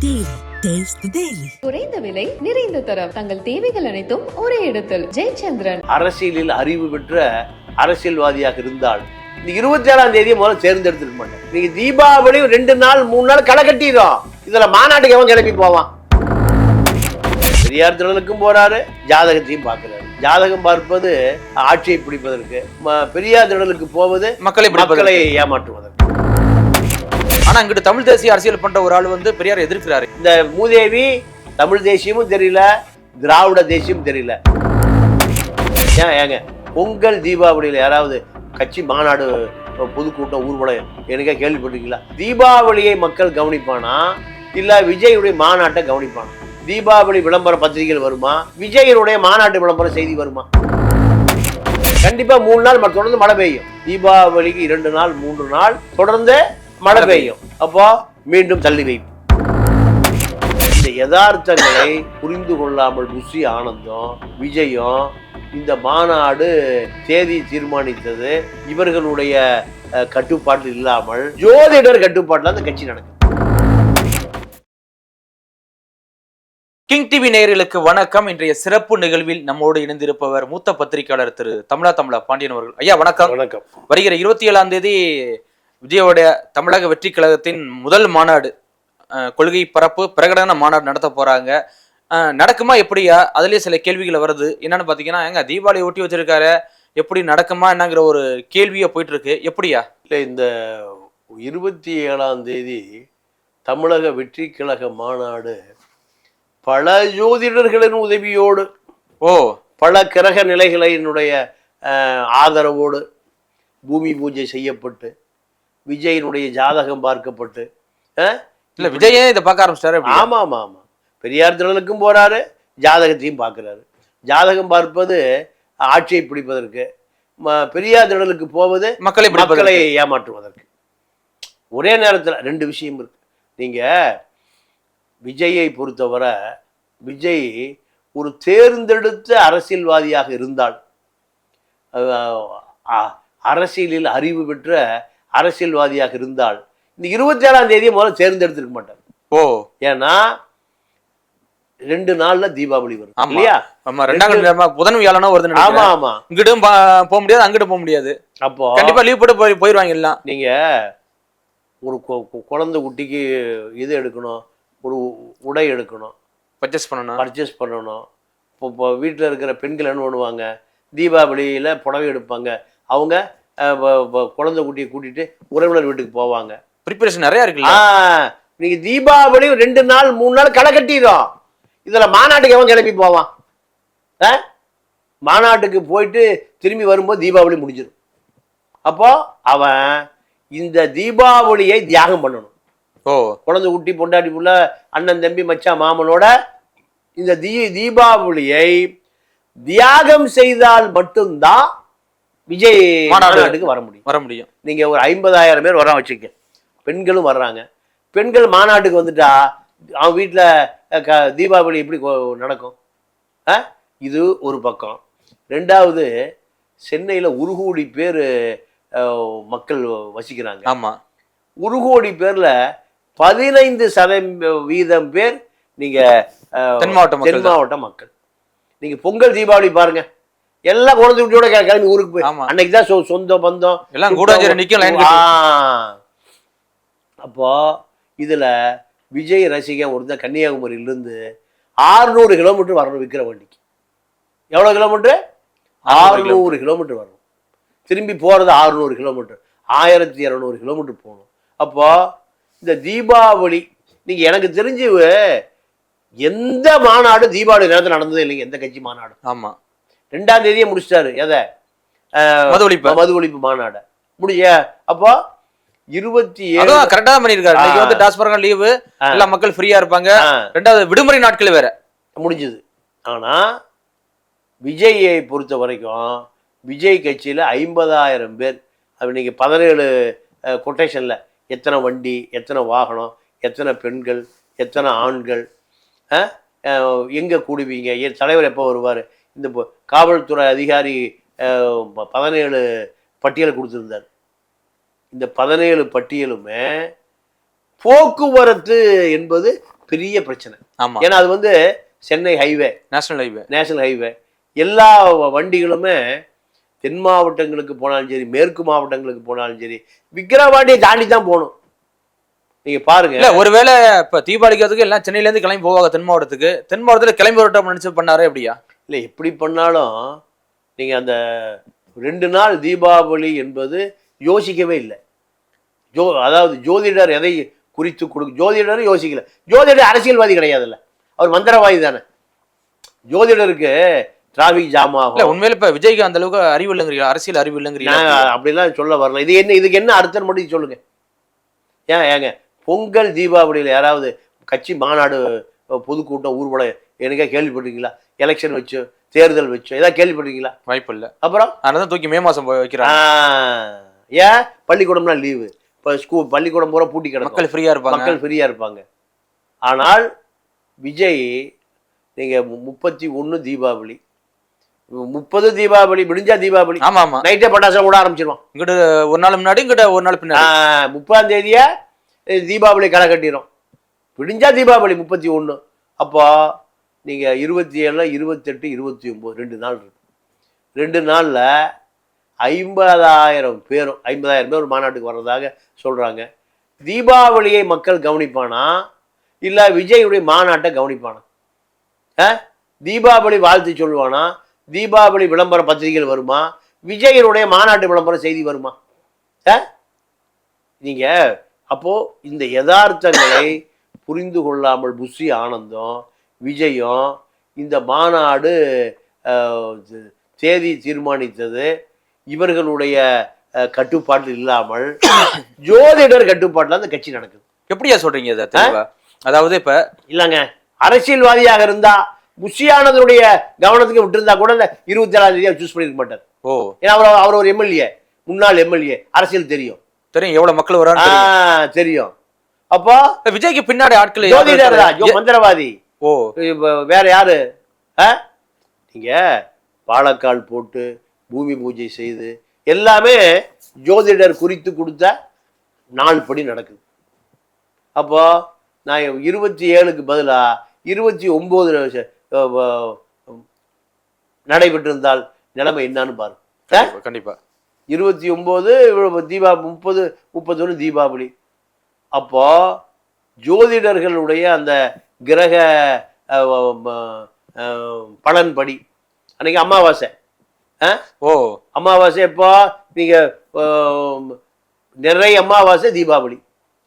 Daily. குறைந்த விலை நிறைந்த தரம். தங்கள் தேவைகள் அனைத்தும் ஒரே இடத்தில். ஜெயச்சந்திரன். அரசியலில் அறிவு பெற்ற அரசியல்வாதியாக இருந்தால் இந்த இருபத்தி ஏழாம் தேதியை முதல்ல தேர்ந்தெடுத்துக்க மாட்டேன் நீங்க தீபாவளி ரெண்டு நாள் மூணு நாள் களை கட்டிடும் இதுல மாநாட்டுக்கு எவன் கிளம்பி போவான்? பெரியார் திடலுக்கும் போறாரு ஜாதகத்தையும் பார்க்கிறாரு. ஜாதகம் பார்ப்பது ஆட்சியை பிடிப்பதற்கு ம- பெரியார் திடலுக்கு போவது மக்களை பிடிப்பதற்கு. மக்களை ஏமாற்றுவதற்கு. ஆனா இங்கிட்டு தமிழ் தேசிய அரசியல் பண்ற ஒரு ஆள் வந்து பெரியார் எதிர்க்கிறாரு. இந்த மூதேவி தமிழ் தேசியமும் தெரியல திராவிட தேசியமும் தெரியல. ஏன் ஏங்க பொங்கல் தீபாவளியில் யாராவது கட்சி மாநாடு பொதுக்கூட்டம் ஊர்வலம் எனக்கே கேள்விப்பட்டிருக்கீங்களா? தீபாவளியை மக்கள் கவனிப்பானா? இல்ல விஜயுடைய மாநாட்டை கவனிப்பானா? தீபாவளி விளம்பர பத்திரிகைகள் வருமா? விஜயனுடைய மாநாட்டு விளம்பர செய்தி வருமா? கண்டிப்பா மூணு நாள் தொடர்ந்து மழை பெய்யும். தீபாவளிக்கு இரண்டு நாள் மூன்று நாள் தொடர்ந்து மழை பெய்யும். அப்போ மீண்டும் தள்ளி வைப்பு இந்த யதார்த்தங்களை புரிந்து கொள்ளாமல் புஷி ஆனந்தம் விஜயம் இந்த மாநாடு தேதி தீர்மானித்தது இவர்களுடைய அஹ், கட்டுப்பாட்டில் இல்லாமல் ஜோதிடர் கட்டுப்பாட்டில் அந்த கட்சி நடக்குது. கிங் டிவி நேயர்களுக்கு வணக்கம். இன்றைய சிறப்பு நிகழ்வில் நம்மோடு இணைந்திருப்பவர் மூத்த பத்திரிகையாளர் திரு தமிழா தமிழா பாண்டியன் அவர்கள். ஐயா வணக்கம். வணக்கம். வருகிற இருபத்தி ஏழாம் தேதி விஜயோடைய தமிழக வெற்றி கழகத்தின் முதல் மாநாடு கொள்கை பரப்பு பிரகடன மாநாடு நடத்த போறாங்க. நடக்குமா எப்படியா? அதுலயே சில கேள்விகள் வருது. என்னன்னு பாத்தீங்கன்னா எங்க தீபாவளி ஒட்டி வச்சிருக்காரு எப்படி நடக்குமா என்னங்கிற ஒரு கேள்வியே போயிட்டு இருக்கு எப்படியா? இல்லை இந்த இருபத்தி ஏழாம் தேதி தமிழக வெற்றி கழக மாநாடு பல ஜோதிடர்களின் உதவியோடு ஓ. பல கிரக நிலைகளினுடைய ஆதரவோடு பூமி பூஜை செய்யப்பட்டு விஜயனுடைய ஜாதகம் பார்க்கப்பட்டு இல்ல விஜயே இதை பார்க்க ஆரம்பிச்சிட்டாரு அப்படியா? ஆமா ஆமா ஆமா. பெரியார் திடலுக்கும் போறாரு ஜாதகத்தையும் பார்க்கிறாரு. ஜாதகம் பார்ப்பது ஆட்சியை பிடிப்பதற்கு பெரியார் திடலுக்கு போவது மக்களை மக்களை. ஏமாற்றுவதற்கு. ஒரே நேரத்தில் ரெண்டு விஷயம் இருக்கு. நீங்க விஜயை பொறுத்தவரை விஜய் ஒரு தேர்ந்தெடுத்த அரசியல்வாதியாக இருந்தால் அரசியலில் அறிவு பெற்ற அரசியல்வாதியாக இருந்தால் இந்த இருபத்தி ஏழாம் தேதியை முதல்ல தேர்ந்தெடுத்திருக்க மாட்டார். ஓ. ஏன்னா ரெண்டு நாள்ல தீபாவளி வரும். இல்லையா? ஆமா ரெண்டாம் புதன் வியாழனும் வருது ஆமா ஆமா. இங்கிட்டும் போக முடியாது அங்கிட்டும் போக முடியாது. அப்போ கண்டிப்பா லீவ் போட்டு போய் போயிருவாங்க எல்லாம். நீங்க ஒரு குழந்தை குட்டிக்கு இது எடுக்கணும் ஒரு உடை எடுக்கணும் பர்ச்சேஸ் பண்ணணும். பர்ச்சேஸ் பண்ணணும். இப்போ இப்போ வீட்டில் இருக்கிற பெண்கள் என்ன பண்ணுவாங்க? தீபாவளியில் புடவை எடுப்பாங்க. அவங்க குழந்தை குட்டியை கூட்டிட்டு உறவினர் வீட்டுக்கு போவாங்க. ப்ரிப்பரேஷன் நிறைய இருக்குல்ல? ஆ நீங்க தீபாவளி ரெண்டு நாள் மூணு நாள் களை கட்டிடும் இதுல மாநாட்டுக்கு எவன் கிளம்பி போவான்? ஆ? மாநாட்டுக்கு போயிட்டு திரும்பி வரும்போது தீபாவளி முடிஞ்சிடும். அப்போ அவன் இந்த தீபாவளியை தியாகம் பண்ணணும். ஓ. குழந்தை குட்டி பொண்டாட்டி புள்ள அண்ணன் தம்பி மச்சான் மாமனோட இந்த தீ தீபாவளியை தியாகம் செய்தால் மட்டும்தான் விஜய் மாநாடு. மாநாட்டுக்கு வர முடியும். வர முடியும். நீங்க ஒரு ஐம்பதாயிரம் பேர் வர வச்சுக்க பெண்களும் வர்றாங்க. பெண்கள் மாநாட்டுக்கு வந்துட்டா அவன் வீட்டில் க தீபாவளி எப்படி நடக்கும்? இது ஒரு பக்கம். ரெண்டாவது சென்னையில் ஒரு கோடி பேர் மக்கள் வசிக்கிறாங்க. ஆமா. ஒரு கோடி பேர்ல பதினைந்து சதவீதம் பேர் நீங்க அஹ், தென் மாவட்ட மக்கள் தென். மாவட்ட மக்கள். நீங்க பொங்கல் தீபாவளி பாருங்க. எல்லாம் குழந்தை குட்டியோட கிளம்பி ஊருக்கு போய். அன்னைக்கு தான் சொ- சொந்த பந்தம். எல்லாம். ஆ. அப்போ இதுல விஜய் ரசிகன் ஒருத்தன் கன்னியாகுமரியிலிருந்து ஆறுநூறு கிலோமீட்டர் வரணும் விற்கிற வண்டிக்கு. எவ்வளவு கிலோமீட்டர் ஆறுநூறு கிலோமீட்டர் வரணும். திரும்பி போறது ஆறுநூறு கிலோமீட்டர் ஆயிரத்தி இரநூறு கிலோமீட்டர் போகணும். அப்போ இந்த தீபாவளி நீங்க எனக்கு தெரிஞ்சு எந்த மாநாடு தீபாவளி நேரத்தில் நடந்ததே இல்லைங்க எந்த கட்சி மாநாடு? ஆமா. ரெண்டாம் தேதியே முடிச்சிட்டாரு. எதை? மது ஒழிப்பு. மது ஒழிப்பு மாநாடு. முடிய அப்போ இருபத்தி ஏழு கரெக்டா பண்ணிருக்காரு இன்னைக்கு. வந்து டாஸ்பரகம் லீவு. எல்லா மக்கள் ஃப்ரீயா இருப்பாங்க. ரெண்டாவது விடுமுறை நாட்கள் வேற. முடிஞ்சது. ஆனா விஜயை பொறுத்த வரைக்கும் விஜய் கட்சியில ஐம்பதாயிரம் பேர் இன்னைக்கு பதினேழு கொட்டேஷன்ல எத்தனை வண்டி எத்தனை வாகனம் எத்தனை பெண்கள் எத்தனை ஆண்கள் எங்க கூடுவீங்க என் தலைவர் எப்போ வருவார் இந்த காவல்துறை அதிகாரி பதினேழு பட்டியல் கொடுத்துருந்தார். இந்த பதினேழு பட்டியலுமே போக்குவரத்து என்பது பெரிய பிரச்சனை. ஆமா. ஏன்னா அது வந்து Chennai highway. National highway. National highway. எல்லா வண்டிகளுமே தென் மாவட்டங்களுக்கு போனாலும் சரி மேற்கு மாவட்டங்களுக்கு போனாலும் சரி விக்கிரவாண்டியை தாண்டி தான் போகணும். நீங்க பாருங்க. இல்ல ஒருவேளை இப்ப தீபாவளிக்கிறதுக்கு எல்லாம் சென்னையில இருந்து கிளம்பி போவாங்க தென் மாவட்டத்துக்கு. தென் மாவட்டத்துல கிளம்பி வரட்டும் நினைச்சு பண்ணாரு எப்படியா இல்லை எப்படி பண்ணாலும் நீங்க அந்த ரெண்டு நாள் தீபாவளி என்பது யோசிக்கவே இல்லை. ஜோ அதாவது ஜோதிடர் எதை குறித்து கொடு ஜோதிடர் யோசிக்கல. ஜோதிடர் அரசியல்வாதி கிடையாதுல்ல. அவர் மந்திரவாதி தானே. ஜோதிடருக்கு டிராஃபிக் ஜாம் ஆகும். உண்மையில இப்ப விஜய்க்கு அந்த அளவுக்கு அறிவு இல்லைங்கிறீங்க அரசியல் அறிவு இல்லைங்கிறீங்க நான் அப்படிலாம் சொல்ல வரல. இது என்ன இதுக்கு என்ன அர்த்தம் மட்டும் சொல்லுங்க. ஏன் ஏங்க பொங்கல் தீபாவளியில் யாராவது கட்சி மாநாடு பொதுக்கூட்டம் ஊர்வலம் எனக்கே கேள்விப்பட்டிருக்கீங்களா? எலெக்ஷன் வச்சு தேர்தல் வச்சு ஏதாவது கேள்விப்பட்டிருக்கீங்களா? வாய்ப்பு இல்ல அப்புறம்? அதனால தூக்கி மே மாசம் போய் வைக்கிறாங்க. ஏன்? பள்ளிக்கூடம்லாம் லீவு இப்போ ஸ்கூல் பள்ளிக்கூடம் பூரா பூட்டி கிடக்கும். மக்கள் ஃப்ரீயா இருப்பாங்க. மக்கள் ஃப்ரீயாக இருப்பாங்க. ஆனால் விஜய் நீங்கள் முப்பத்தி ஒன்று தீபாவளி. முப்பது தீபாவளி விடிஞ்சா தீபாவளி. ஆமா ஆமா நைட்டே பட்டாசம் கூட ஆரம்பிச்சிருவான். இங்கிட்ட ஒரு நாள் முன்னாடி இங்கிட்ட ஒரு நாள் பின்னாடி. முப்பதாம் தேதியா தீபாவளி களை கட்டிடும் விடிஞ்சா தீபாவளி முப்பத்தி ஒன்று அப்போ நீங்கள் இருபத்தி ஏழில் இருபத்தெட்டு இருபத்தி ஒம்பது ரெண்டு நாள் இருக்கும். ரெண்டு நாளில் ஐம்பதாயிரம் பேரும் ஐம்பதாயிரம் பேர் ஒரு மாநாட்டுக்கு வர்றதாக சொல்கிறாங்க தீபாவளியை மக்கள் கவனிப்பானா? இல்லை விஜயுடைய மாநாட்டை கவனிப்பானா? ஆ? தீபாவளி வாழ்த்து சொல்லுவானா? தீபாவளி விளம்பர பத்திரிகைகள் வருமா? விஜயனுடைய மாநாட்டு விளம்பர செய்தி வருமா? ஆ? நீங்கள் அப்போது இந்த யதார்த்தங்களை புரிந்து கொள்ளாமல் புஷி ஆனந்தம் விஜயம் இந்த மாநாடு தேதி தீர்மானித்தது. இவர்களுடைய கட்டுப்பாட்டில் இல்லாமல் ஜோதிடர் கட்டுப்பாட்டில் அந்த கட்சி நடக்குது. எப்படியா சொல்றீங்க இதை அதாவது இப்ப இல்லைங்க. அரசியல்வாதியாக இருந்தா புஷியானதுடைய கவனத்துக்கு விட்டுருந்தா கூட இந்த இருபத்தி ஏழாம் தேதியை சூஸ் பண்ணிருக்க மாட்டார். ஓ. ஏன்னா அவர் அவர் ஒரு எம்எல்ஏ முன்னாள் எம்எல்ஏ அரசியல் தெரியும். தெரியும். எவ்வளவு மக்கள் வரான்னு தெரியும். அப்போ. விஜய்க்கு பின்னாடி ஆட்கள் மந்திரவாதி. ஓ. வேற யாரு? ஆ? நீங்க வாழைக்கால் போட்டு பூமி பூஜை செய்து எல்லாமே ஜோதிடர் குறித்து கொடுத்த நாள் படி நடக்குது. அப்போ நான் இருபத்தி ஏழுக்கு பதிலா இருபத்தி ஒன்பது நடைபெற்றிருந்தால் நிலைமை என்னன்னு பாரு ஆ? கண்டிப்பா, கண்டிப்பா. இருபத்தி ஒம்பது தீபா முப்பது முப்பத்தொன்று தீபாவளி. அப்போ ஜோதிடர்களுடைய அந்த கிரக பலன்படி. அன்னைக்கு அமாவாசை? ஓ. அமாவாசை எப்போ? நீங்க நிறைய அமாவாசை தீபாவளி.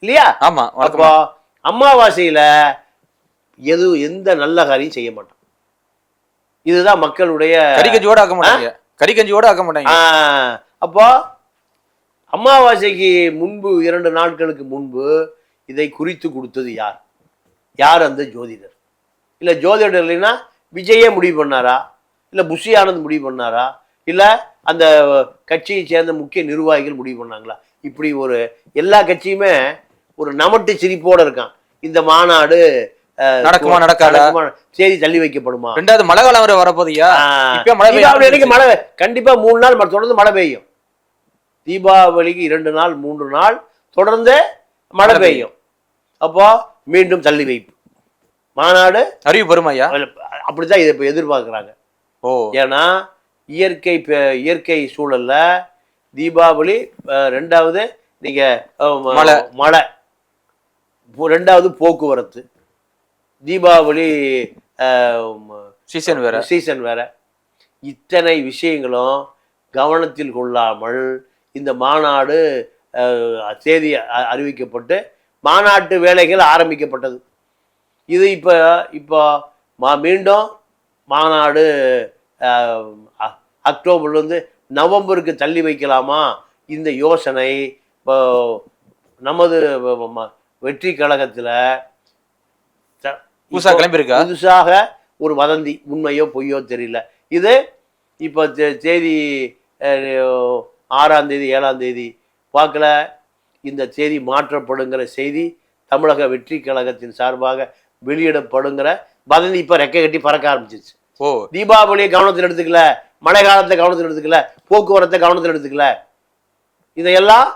இல்லையா? ஆமா அப்போ அமாவாசையில எது எந்த நல்ல காரியம் செய்ய மாட்டோம் இதுதான் மக்களுடைய கறி கஞ்சியோட ஆக்க மாட்டாங்க. கறி கஞ்சியோட ஆக்க மாட்டாங்க. அப்போ அமாவாசைக்கு முன்பு இரண்டு நாட்களுக்கு முன்பு இதை குறித்து கொடுத்தது யார்? யார் அந்த ஜோதிடர்? இல்லை ஜோதிடர் இல்லைன்னா விஜயே முடிவு பண்ணாரா? இல்லை புஷி ஆனந்த் முடிவு பண்ணாரா? இல்லை அந்த கட்சியை சேர்ந்த முக்கிய நிர்வாகிகள் முடிவு பண்ணாங்களா? இப்படி ஒரு எல்லா கட்சியுமே ஒரு நமட்டு சிரிப்போட இருக்கான். இந்த மாநாடு நடக்குமா, நடக்காதா? செய்தி தள்ளி வைக்கப்படுமா? ரெண்டாவது மழை காலம் வர வரப்போதியா தீபாவளி. மழை கண்டிப்பா மூணு நாள் தொடர்ந்து மழை பெய்யும். தீபாவளிக்கு இரண்டு நாள் மூன்று நாள் தொடர்ந்து மழை பெய்யும். அப்போ மீண்டும் தள்ளி வைப்பு மாநாடு அறிவு பெருமையா அப்படித்தான் இதை இப்போ எதிர்பார்க்குறாங்க. ஓ. ஏன்னா இயற்கை இயற்கை சூழல்ல தீபாவளி ரெண்டாவது நீங்க மழை. மழை. ரெண்டாவது போக்குவரத்து. தீபாவளி சீசன் வேற. சீசன் வேற. இத்தனை விஷயங்களும் கவனத்தில் கொள்ளாமல் இந்த மாநாடு தேதி அறிவிக்கப்பட்டு மாநாட்டு வேலைகள் ஆரம்பிக்கப்பட்டது. இது இப்போ இப்போ மா மீண்டும் மாநாடு அக்டோபர்லேருந்து நவம்பருக்கு தள்ளி வைக்கலாமா? இந்த யோசனை இப்போ நமது வெற்றி கழகத்தில் புதுசா கிளம்பியிருக்கா? புதுசாக ஒரு வதந்தி உண்மையோ பொய்யோ தெரியல. இது இப்போ தேதி ஆறாம் தேதி ஏழாம் தேதி பார்க்கல. இந்த தேதி மாற்றப்படுங்கிற செய்தி தமிழக வெற்றி கழகத்தின் சார்பாக வெளியிடப்படுங்கிற வதந்தி இப்போ ரெக்கை கட்டி பறக்க ஆரம்பிச்சிருச்சு. ஓ. தீபாவளியை கவனத்தில் எடுத்துக்கல மழை காலத்தை கவனத்தில் எடுத்துக்கல போக்குவரத்தை கவனத்தில் எடுத்துக்கல. இதையெல்லாம்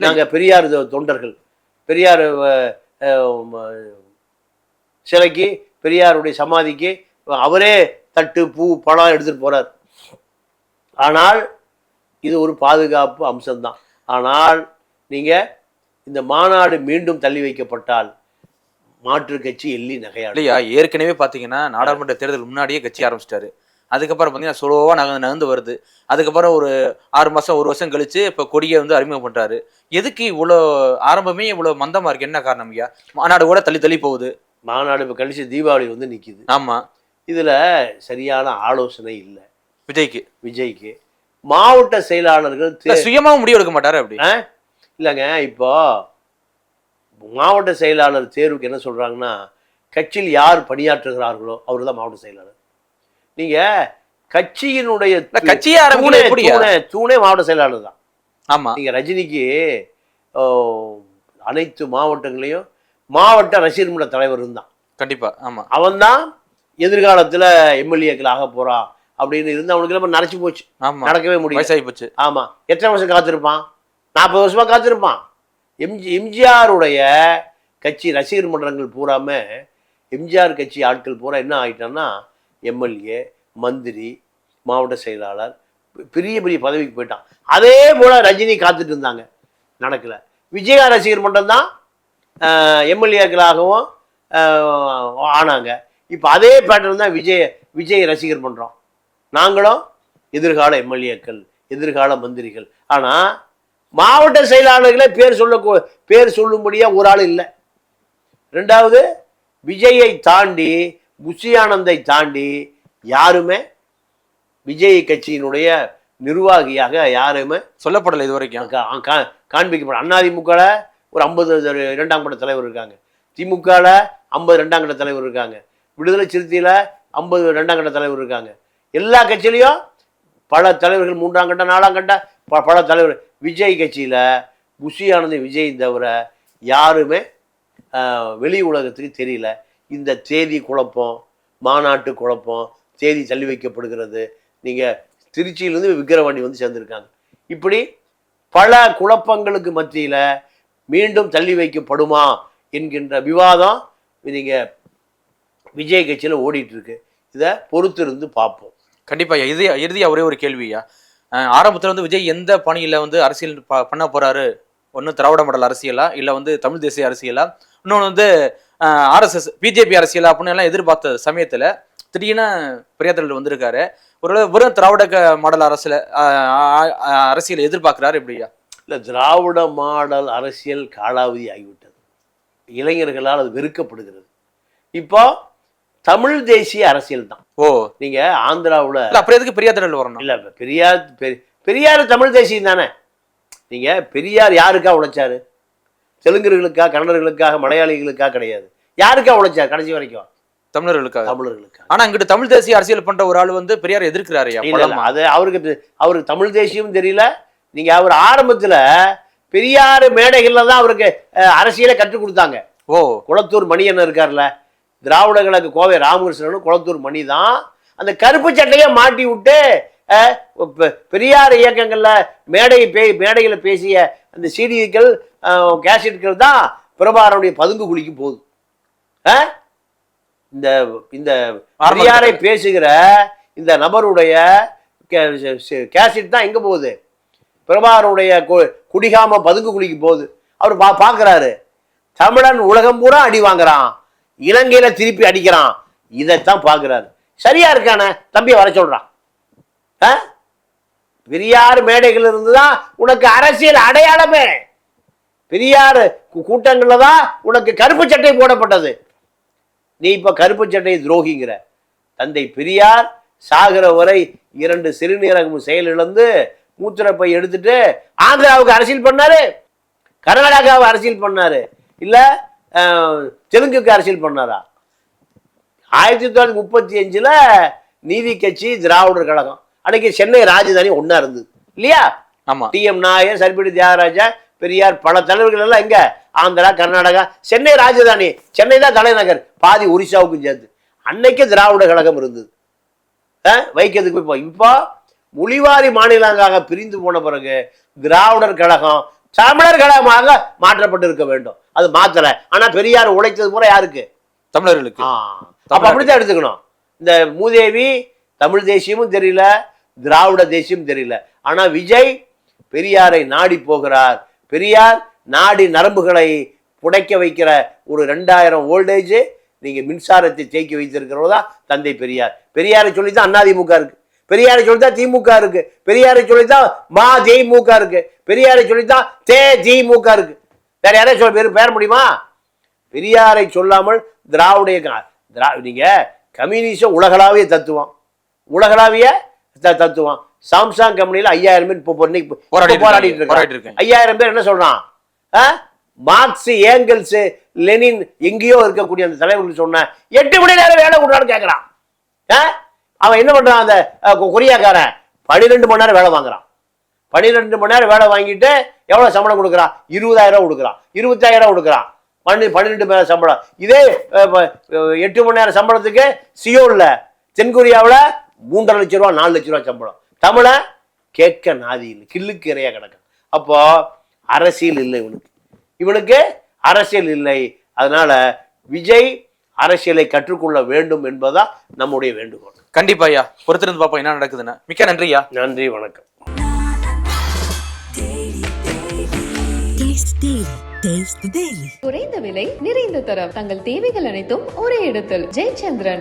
நாங்கள் பெரியார் தொண்டர்கள் பெரியார் சிலைக்கு பெரியாருடைய சமாதிக்கு அவரே தட்டு பூ பழம் எடுத்துட்டு போறார். ஆனால் இது ஒரு பாதுகாப்பு அம்சம்தான். ஆனால் நீங்க இந்த மாநாடு மீண்டும் தள்ளி வைக்கப்பட்டால் மாற்று கட்சி எள்ளி நகையாடும் இல்லையா? ஏற்கனவே பாத்தீங்கன்னா நாடாளுமன்ற தேர்தல் முன்னாடியே கட்சி ஆரம்பிச்சிட்டாரு. அதுக்கப்புறம் பார்த்தீங்கன்னா ஸ்லோவா நகர்ந்து நகர்ந்து வருது. அதுக்கப்புறம் ஒரு ஆறு மாசம் ஒரு வருஷம் கழிச்சு இப்ப கொடியை வந்து அறிமுகம் பண்றாரு எதுக்கு இவ்வளோ ஆரம்பமே இவ்வளோ மந்தமா இருக்கு? என்ன காரணம் ஐயா? மாநாடு கூட தள்ளி தள்ளி போகுது. மாநாடு இப்போ கழிச்சு தீபாவளி வந்து நிக்குது. ஆமா. இதுல சரியான ஆலோசனை இல்லை. விஜய்க்கு. விஜய்க்கு. மாவட்ட செயலாளர்கள் இல்ல, தே- சுயமாவும் முடிவு எடுக்க மாட்டாரு அப்படி? இல்லைங்க இப்போ மாவட்ட செயலாளர் தேர்வுக்கு என்ன சொல்றாங்கன்னா கட்சியில் யார் பணியாற்றுகிறார்களோ அவர் தான் மாவட்ட செயலாளர். நீங்க கட்சியினுடைய கட்சியே தூணே- மாவட்ட செயலாளர் தான். ஆமா. நீங்க ரஜினிக்கு அனைத்து மாவட்டங்களையும் மாவட்ட ரசிகர் மன்ற தலைவர் இருந்தான். கண்டிப்பா ஆமா. அவன்தான் எதிர்காலத்துல எம்எல்ஏக்கள் ஆக போறான் அப்படின்னு இருந்து அவனுக்கு எல்லாம் நரைச்சு போச்சு. நடக்கவே வயசாகி போச்சு. ஆமா. எத்தனை வருஷம் காத்திருப்பான்? நாற்பது வருஷமாக காத்திருப்பான். எம்ஜி எம்ஜிஆருடைய கட்சி ரசிகர் மன்றங்கள் பூராமல் எம்ஜிஆர் கட்சி ஆட்கள் பூரா என்ன ஆகிட்டான்னா எம்எல்ஏ மந்திரி மாவட்ட செயலாளர் பெரிய பெரிய பதவிக்கு போயிட்டான். அதே போல ரஜினி காத்துட்டு இருந்தாங்க. நடக்கல. விஜயா ரசிகர் மன்றம் தான் எம்எல்ஏக்களாகவும் ஆனாங்க. இப்போ அதே பேட்டர்ன் தான் விஜய் விஜய் ரசிகர் மன்றம். நாங்களும் எதிர்கால எம்எல்ஏக்கள் எதிர்கால மந்திரிகள். ஆனால் மாவட்ட செயலாளர்களே பேர் சொல்ல பேர் சொல்லும்படியா ஒரு ஆள் இல்லை. ரெண்டாவது விஜயை தாண்டி புஷி ஆனந்தை தாண்டி யாருமே விஜய் கட்சியினுடைய நிர்வாகியாக யாருமே சொல்லப்படல இது வரைக்கும் கா- கா- காண்பிக்கப்படும் அதிமுகவில் ஒரு ஐம்பது இரண்டாம் கட்ட தலைவர் இருக்காங்க. திமுகவில் ஐம்பது ரெண்டாம் கட்ட தலைவர் இருக்காங்க. விடுதலை சிறுத்தையில் ஐம்பது ரெண்டாம் கட்ட தலைவர் இருக்காங்க. எல்லா கட்சியிலையும் பல தலைவர்கள் மூன்றாம் கட்ட நாலாம் கட்ட ப பல தலைவர். விஜய் கட்சியில் புஷி ஆனந்த் விஜய் தவிர யாருமே வெளி உலகத்துக்கு தெரியல. இந்த தேதி குழப்பம் மாநாட்டு குழப்பம் தேதி தள்ளி வைக்கப்படுகிறது. நீங்கள் திருச்சியிலேருந்து விக்கிரவாண்டி வந்து சேர்ந்துருக்காங்க. இப்படி பல குழப்பங்களுக்கு மத்தியில் மீண்டும் தள்ளி வைக்கப்படுமா என்கின்ற விவாதம் நீங்கள் விஜய் கட்சியில் ஓடிட்டுருக்கு இதை பொறுத்திருந்து பார்ப்போம். கண்டிப்பாக இறுதியாக ஒரே ஒரு கேள்வியா? ஆரம்பத்தில் வந்து விஜய் எந்த பணியில் வந்து அரசியல் ப- பண்ண போகிறாரு ஒன்று திராவிட மாடல் அரசியலா? இல்லை வந்து தமிழ் தேசிய அரசியலா? இன்னொன்று வந்து ஆர்எஸ்எஸ் பிஜேபி அரசியலா? அப்படின்னு எல்லாம் எதிர்பார்த்த சமயத்தில் திடீர்னு பெரியாத்தல் வந்திருக்காரு. ஒரு வெறும் திராவிட க- மாடல் அரசியல அரசியல் எதிர்பார்க்குறாரு இப்படியா இல்லை திராவிட மாடல் அரசியல் காலாவதி ஆகிவிட்டது. இளைஞர்களால் அது வெறுக்கப்படுகிறது. இப்போ தமிழ் தேசிய அரசியல் தான். ஓ. நீங்கள் ஆந்திராவில் அப்புறம் எதுக்கு பெரியாத்தல் வரணும்? இல்லை பெரியார் பெரி பெரியார் தமிழ் தேசியம் தானே. நீங்கள் பெரியார் யாருக்கா உழைச்சாரு? தெலுங்கர்களுக்கா கன்னடர்களுக்காக மலையாளிகளுக்காக கிடையாது. யாருக்கா உழைச்சார் கடைசி வரைக்கும்? தமிழர்களுக்காக. தமிழர்களுக்காக. ஆனா இங்கிட்டு தமிழ் தேசிய அரசியல் பண்ற ஒரு ஆள் வந்து பெரியார் இல்ல, அது அவருக்கு அவருக்கு தமிழ் தேசியமும் தெரியல. நீங்க அவர் ஆரம்பத்துல பெரியார் மேடைகள்ல தான் அவருக்கு அரசியலை கற்றுக் கொடுத்தாங்க. ஓ. குளத்தூர் மணி என்ன இருக்கார்ல திராவிட கழக கோவை ராமகிருஷ்ணனும் குளத்தூர் மணி தான் அந்த கருப்பு சட்டையை மாட்டி விட்டு பெரியார் இயக்கங்கள்ல மேடை பே மேடைகளை பேசிய அந்த சீடிகள் கேசட்கள் தான் பிரபாரனுடைய பதுங்கு குழிக்கு போகுது? இந்த இந்த பெரியாரை பேசுகிற இந்த நபருடைய கேசட் தான் எங்க போகுது? பிரபாகருடைய கு- குடிகாம பதுங்கு குழிக்கு போகுது. அவர் பா பார்க்கறாரு தமிழன் உலகம் பூரா அடி வாங்குறான். இலங்கையில திருப்பி அடிக்கிறான். இதைத்தான் பார்க்குறாரு. சரியா இருக்கானே? தம்பியை வர சொல்றான் ஆ? பெரியார் மேடைகள் இருந்துதான் உனக்கு அரசியல் அடையாளமே. பெரியார் கூட்டங்களில் கூட்டங்கள்ல தான் உனக்கு கருப்பு சட்டை போடப்பட்டது. நீ இப்ப கருப்பு சட்டை துரோகிங்கிற. தந்தை பெரியார் சாகிற வரை இரண்டு சிறுநீரகம் செயலிழந்து மூத்திரப்பை எடுத்துட்டு ஆந்திராவுக்கு அரசியல் பண்ணாரு. கர்நாடகாவை அரசியல் பண்ணாரு. இல்லை தெலுங்குக்கு அரசியல் பண்ணாரா? ஆயிரத்தி தொள்ளாயிரத்தி முப்பத்தி அஞ்சுல நீதி கட்சி திராவிடர் கழகம். அன்னைக்கு சென்னை ராஜதானி ஒண்ணா இருந்தது. இல்லையா? ஆமா. டி எம் நாயர் சர்பிடி தியாகராஜா பெரியார் பல தலைவர்கள் எல்லாம் எங்க? ஆந்திரா கர்நாடகா சென்னை ராஜதானி. சென்னை தான் தலைநகர். பாதி ஒரிசாவுக்கும் சேர்த்து அன்னைக்கு திராவிட கழகம் இருந்தது. வைக்கிறதுக்கு இப்போ இப்போ மொழிவாரி மாநிலங்களாக பிரிந்து போன பிறகு திராவிடர் கழகம் தமிழர் கழகமாக மாற்றப்பட்டு இருக்க வேண்டும். அது மாத்தல ஆனா பெரியார் உழைத்தது பூரா யாருக்கு? தமிழர்களுக்கு. அப்ப அப்படித்தான் எடுத்துக்கணும். இந்த மூதேவி தமிழ் தேசியமும் தெரியல திராவிட தேசியமும் தெரியல. ஆனா விஜய் பெரியாரை நாடி போகிறார். பெரியார் நாடி நரம்புகளை புடைக்க வைக்கிற ஒரு ரெண்டாயிரம் ஓல்டேஜ் நீங்க மின்சாரத்தை தேக்கி வைத்திருக்கிறதா தந்தை பெரியார். பெரியாரை சொல்லித்தான் அதிமுக இருக்கு. பெரியாரை சொல்லித்தான் திமுக இருக்கு. பெரியாரை சொல்லித்தான் மா திமுக இருக்கு. பெரியாரை சொல்லித்தான் தே திமுக இருக்கு. வேற யாரையும் சொல்ல பேர் பேர முடியுமா? பெரியாரை சொல்லாமல் திராவிட திரா நீங்க கம்யூனிசம் உலகளாவிய தத்துவம். உலகளாவிய தத்துவம். சாம்சங் கம்பெனியில் ஐயாயிரம் பேர் இப்போ இன்னைக்கு போராடிட்டு இருக்காங்க. ஐயாயிரம் பேர் என்ன சொல்றான்? மார்க்ஸ் ஏங்கல்ஸ் லெனின் எங்கேயோ இருக்கக்கூடிய அந்த தலைவர்கள் சொன்ன எட்டு மணி நேரம் வேலை கொடுறான்னு கேட்கறான்? அவன் என்ன பண்றான் அந்த கொரியாக்காரன்? பன்னிரெண்டு மணி நேரம் வேலை வாங்குறான். பன்னிரெண்டு மணி நேரம் வேலை வாங்கிட்டு எவ்வளவு சம்பளம் கொடுக்குறான்? இருபதாயிரம் ரூபா கொடுக்குறான். இருபத்தாயிரம் கொடுக்குறான். பன்னெண்டு பன்னிரெண்டு மணி நேரம் சம்பளம். இதே எட்டு மணி நேரம் சம்பளத்துக்கு சியோல்ல தென்கொரியாவில் மூன்றரை லட்ச ரூபா நாலு லட்ச ரூபா சம்பளம். தமிழை கேட்க நாதி இல்லை. கில்லுக்கு இறையா கிடக்கும் அப்போ அரசியல் இல்லை இவனுக்கு. இவனுக்கு அரசியல் இல்லை. அதனால விஜய் அரசியலை கற்றுக்கொள்ள வேண்டும் என்பதுதான் நம்முடைய வேண்டுகோள். கண்டிப்பா ஐயா. பொறுத்திருந்து பார்ப்போம் என்ன நடக்குதுன்னு. மிக்க நன்றி ஐயா நன்றி வணக்கம். குறைந்த விலை நிறைந்த தரம். தங்கள் தேவைகள் அனைத்தும் ஒரே இடத்தில். ஜெயச்சந்திரன்.